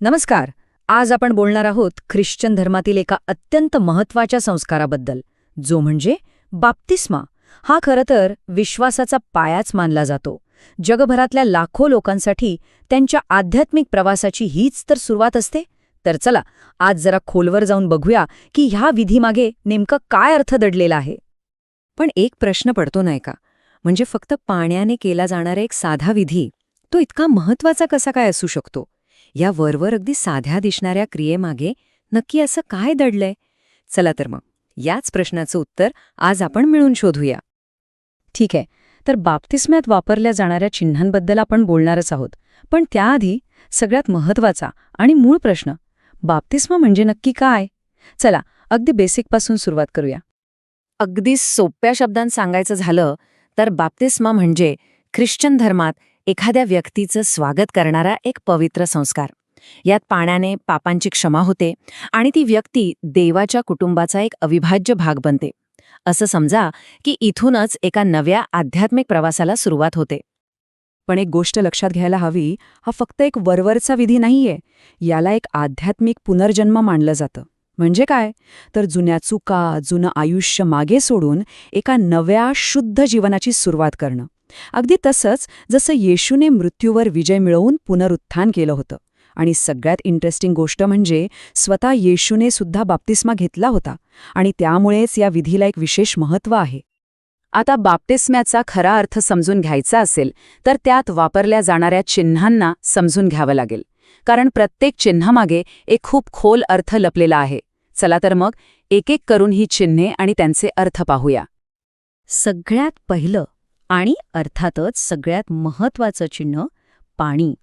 नमस्कार. आज आपण बोलणार आहोत ख्रिश्चन धर्मातील एका अत्यंत महत्त्वाच्या संस्काराबद्दल जो म्हणजे बाप्तिस्मा. हा खरं तर विश्वासाचा पायाच मानला जातो. जगभरातल्या लाखो लोकांसाठी त्यांच्या आध्यात्मिक प्रवासाची हीच तर सुरुवात असते. तर चला आज जरा खोलवर जाऊन बघूया की ह्या विधीमागे नेमकं काय अर्थ दडलेला आहे. पण एक प्रश्न पडतो नाही का म्हणजे फक्त पाण्याने केला जाणारा एक साधा विधी तो इतका महत्त्वाचा कसा काय असू शकतो? या वरवर अगदी साध्या दिसणाऱ्या क्रियेमागे नक्की असं काय दडलंय? चला तर मग याच प्रश्नाचं उत्तर आज आपण मिळून शोधूया. ठीक आहे तर बाप्तिस्म्यात वापरल्या जाणाऱ्या चिन्हांबद्दल आपण बोलणारच आहोत. पण त्याआधी सगळ्यात महत्त्वाचा आणि मूळ प्रश्न बाप्तिस्मा म्हणजे नक्की काय? चला अगदी बेसिकपासून सुरुवात करूया. अगदी सोप्या शब्दांत सांगायचं झालं तर बाप्तिस्मा म्हणजे ख्रिश्चन धर्मात एखाद्या व्यक्तीचं स्वागत करणारा एक पवित्र संस्कार. यात पाण्याने पापांची क्षमा होते आणि ती व्यक्ती देवाच्या कुटुंबाचा एक अविभाज्य भाग बनते. असं समजा की इथूनच एका नव्या आध्यात्मिक प्रवासाला सुरुवात होते. पण एक गोष्ट लक्षात घ्यायला हवी हा फक्त एक वरवरचा विधी नाहीये याला एक आध्यात्मिक पुनर्जन्म मानलं जातं. म्हणजे काय? तर जुन्या चुका जुनं आयुष्य मागे सोडून एका नव्या शुद्ध जीवनाची सुरुवात करणं. अगदी तसंच जसं येशूने मृत्यूवर विजय मिळवून पुनरुत्थान केलं होतं. आणि सगळ्यात इंटरेस्टिंग गोष्ट म्हणजे स्वतः येशूने सुद्धा बाप्तिस्मा घेतला होता आणि त्यामुळेच या विधीला एक विशेष महत्त्व आहे. आता बाप्तिस्म्याचा खरा अर्थ समजून घ्यायचा असेल तर त्यात वापरल्या जाणाऱ्या चिन्हांना समजून घ्यावं लागेल. कारण प्रत्येक चिन्हामागे एक खूप खोल अर्थ लपलेला आहे. चला तर मग एक एक करून ही चिन्हे आणि त्यांचे अर्थ पाहूया. सगळ्यात पहिलं आणि अर्थातच सगळ्यात महत्वाचं चिन्ह पाणी.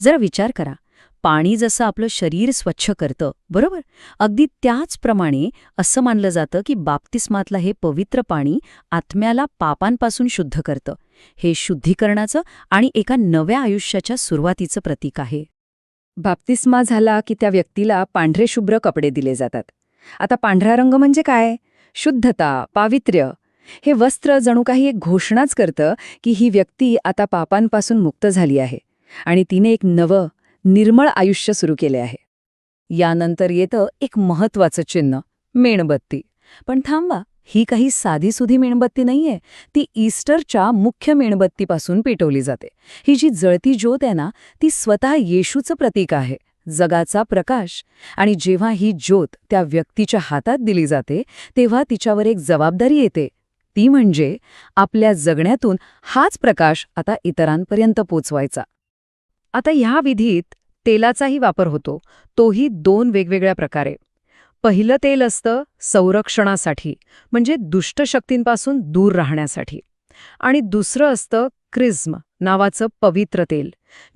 जरा विचार करा. पाणी जसं आपलं शरीर स्वच्छ करतं बरोबर? अगदी त्याचप्रमाणे असं मानलं जातं की बाप्तिस्मातलं हे पवित्र पाणी आत्म्याला पापांपासून शुद्ध करतं. हे शुद्धीकरणाचं आणि एका नव्या आयुष्याच्या सुरुवातीचं प्रतीक आहे. बाप्तिस्मा झाला की त्या व्यक्तीला पांढरे शुभ्र कपडे दिले जातात. आता पांढरा रंग म्हणजे काय? शुद्धता पावित्र्य हे वस्त्र जणू काही एक घोषणाच करतं की ही व्यक्ती आता पापांपासून मुक्त झाली आहे आणि तिने एक नवं निर्मळ आयुष्य सुरू केले आहे. यानंतर येतं एक महत्वाचं चिन्ह मेणबत्ती. पण थांबा ही काही साधीसुधी मेणबत्ती नाहीये. ती ईस्टरच्या मुख्य मेणबत्तीपासून पेटवली जाते. ही जी जळती ज्योत आहे ना ती स्वतः येशूचं प्रतीक आहे जगाचा प्रकाश. आणि जेव्हा ही ज्योत त्या व्यक्तीच्या हातात दिली जाते तेव्हा तिच्यावर एक जबाबदारी येते. ती म्हणजे आपल्या जगण्यातून हाच प्रकाश आता इतरांपर्यंत पोचवायचा. आता ह्या विधीत तेलाचाही वापर होतो. तोही दोन वेगवेगळ्या प्रकारे. पहिलं तेल असतं संरक्षणासाठी म्हणजे दुष्ट शक्तींपासून दूर राहण्यासाठी. आणि दुसरं असतं क्रिझ्म नावाचं पवित्र तेल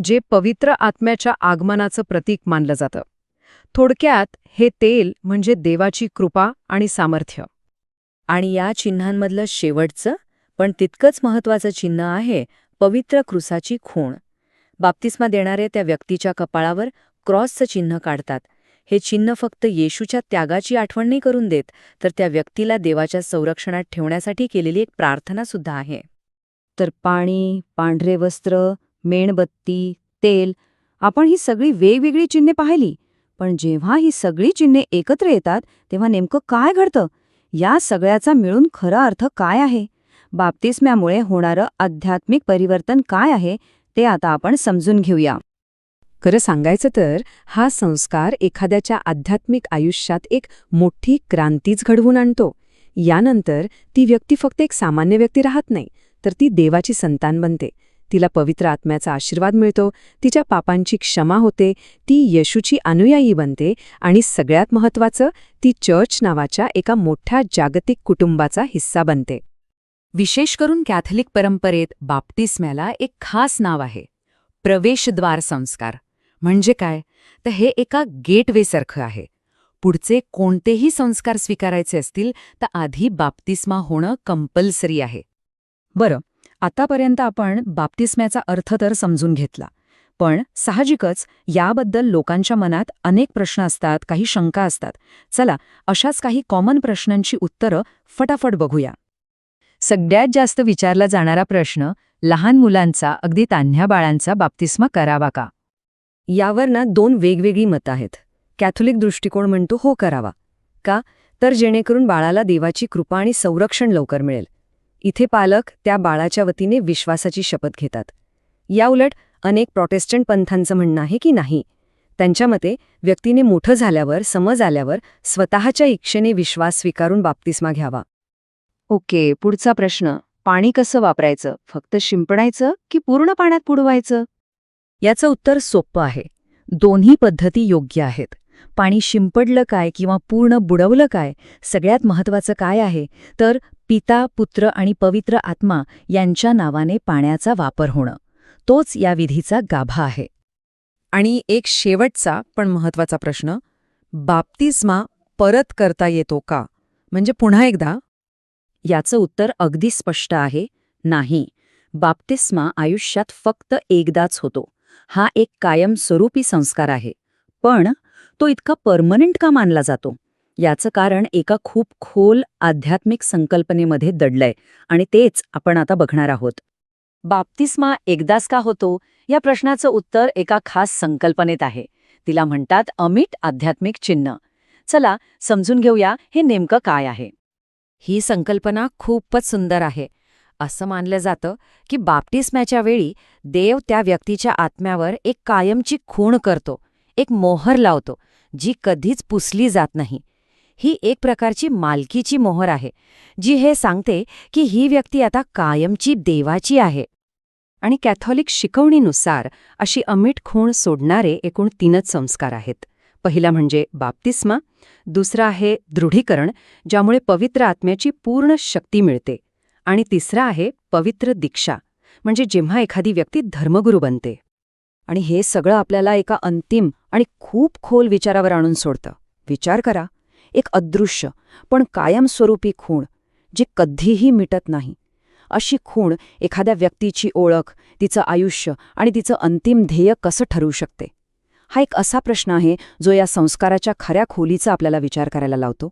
जे पवित्र आत्म्याच्या आगमनाचं प्रतीक मानलं जातं. थोडक्यात हे तेल म्हणजे देवाची कृपा आणि सामर्थ्य. आणि या चिन्हांमधलं शेवटचं पण तितकंच महत्वाचं चिन्ह आहे पवित्र क्रुसाची खूण. बाप्तिस्मा देणारे त्या व्यक्तीच्या कपाळावर क्रॉसचं चिन्ह काढतात. हे चिन्ह फक्त येशूच्या त्यागाची आठवण नाही करून देत तर त्या व्यक्तीला देवाच्या संरक्षणात ठेवण्यासाठी केलेली एक प्रार्थना सुद्धा आहे. तर पाणी पांढरे वस्त्र मेणबत्ती तेल आपण ही सगळी वेगवेगळी चिन्हे पाहिली पण जेव्हा ही सगळी चिन्हे एकत्र येतात तेव्हा नेमकं काय घडतं? या सगळ्याचा मिळून खरा अर्थ काय आहे? बाप्तिस्म्यामुळे होणारं आध्यात्मिक परिवर्तन काय आहे ते आता आपण समजून घेऊया. खरं सांगायचं तर हा संस्कार एखाद्याच्या आध्यात्मिक आयुष्यात एक मोठी क्रांतीच घडवून आणतो. यानंतर ती व्यक्ती फक्त एक सामान्य व्यक्ती राहत नाही तर ती देवाची संतान बनते. तिला पवित्र आत्म्याचा आशीर्वाद मिळतो तिच्या पापांची क्षमा होते ती येशूची अनुयायी बनते आणि सगळ्यात महत्वाचं ती चर्च नावाच्या एका मोठ्या जागतिक कुटुंबाचा हिस्सा बनते. विशेष करून कॅथलिक परंपरेत बाप्तिस्म्याला एक खास नाव आहे प्रवेशद्वार संस्कार. म्हणजे काय? तर हे एका गेटवेसारखं आहे. पुढचे कोणतेही संस्कार स्वीकारायचे असतील तर आधी बाप्तिस्मा होणं कंपल्सरी आहे. बरं आतापर्यंत आपण बाप्तिस्म्याचा अर्थ तर समजून घेतला. पण साहजिकच याबद्दल लोकांच्या मनात अनेक प्रश्न असतात काही शंका असतात. चला अशाच काही कॉमन प्रश्नांची उत्तरं फटाफट बघूया. सगळ्यात जास्त विचारला जाणारा प्रश्न लहान मुलांचा अगदी तान्ह्या बाळांचा बाप्तिस्मा करावा का? यावर ना दोन वेगवेगळी मतं आहेत. कॅथोलिक दृष्टिकोन म्हणतो हो करावा. का? तर जेणेकरून बाळाला देवाची कृपा आणि संरक्षण लवकर मिळेल. इथे पालक त्या बाळाच्या वतीने विश्वासाची शपथ घेतात. याउलट अनेक प्रोटेस्टंट पंथांचं म्हणणं आहे की नाही? त्यांच्या मते व्यक्तीने मोठं झाल्यावर समज आल्यावर स्वतःच्या इच्छेने विश्वास स्वीकारून बाप्तिस्मा घ्यावा. ओके पुढचा प्रश्न. पाणी कसं वापरायचं? फक्त शिंपडायचं की पूर्ण पाण्यात बुडवायचं? याचं उत्तर सोपं आहे. दोन्ही पद्धती योग्य आहेत. पाणी शिंपडलं काय किंवा पूर्ण बुडवलं काय सगळ्यात महत्वाचं काय आहे? तर पिता पुत्र आणि पवित्र आत्मा यांच्या नावाने पाण्याचा वापर होणं. तोच या विधीचा गाभा आहे. आणि एक शेवटचा पण महत्त्वाचा प्रश्न बाप्तिस्मा परत करता येतो का? म्हणजे पुन्हा एकदा याचं उत्तर अगदी स्पष्ट आहे नाही. बाप्तिस्मा आयुष्यात फक्त एकदाच होतो. हा एक कायमस्वरूपी संस्कार आहे. पण तो इतका परमनंट का मानला जातो? याचं कारण एका खूप खोल आध्यात्मिक संकल्पनेमध्ये दडलंय आणि तेच आपण आता बघणार आहोत. बाप्तिस्मा एकदाच का होतो? या प्रश्नाचं उत्तर एका खास संकल्पनेत आहे. तिला म्हणतात अमिट आध्यात्मिक चिन्ह. चला समजून घेऊया हे नेमकं काय आहे. ही संकल्पना खूपच सुंदर आहे. असं मानलं जातं की बाप्टिस्म्याच्या वेळी देव त्या व्यक्तीच्या आत्म्यावर एक कायमची खूण करतो. एक मोहर लावतो जी कधीच पुसली जात नाही. ही एक प्रकारची मालकीची मोहर आहे जी हे सांगते की ही व्यक्ती आता कायमची देवाची आहे. आणि कॅथॉलिक शिकवणीनुसार अशी अमीट खूण सोडणारे एकूण तीनच संस्कार आहेत. पहिला म्हणजे बाप्तिस्मा दुसरा आहे दृढीकरण ज्यामुळे पवित्र आत्म्याची पूर्ण शक्ती मिळते. आणि तिसरा आहे पवित्र दीक्षा म्हणजे जेव्हा एखादी व्यक्ती धर्मगुरू बनते. आणि हे सगळं आपल्याला एका अंतिम आणि खूप खोल विचारावर आणून सोडतं. विचार करा एक अदृश्य पण कायमस्वरूपी खूण जी कधीही मिटत नाही. अशी खूण एखाद्या व्यक्तीची ओळख तिचं आयुष्य आणि तिचं अंतिम ध्येय कसं ठरवू शकते? हा एक असा प्रश्न आहे जो या संस्काराच्या खऱ्या खोलीचा आपल्याला विचार करायला लावतो.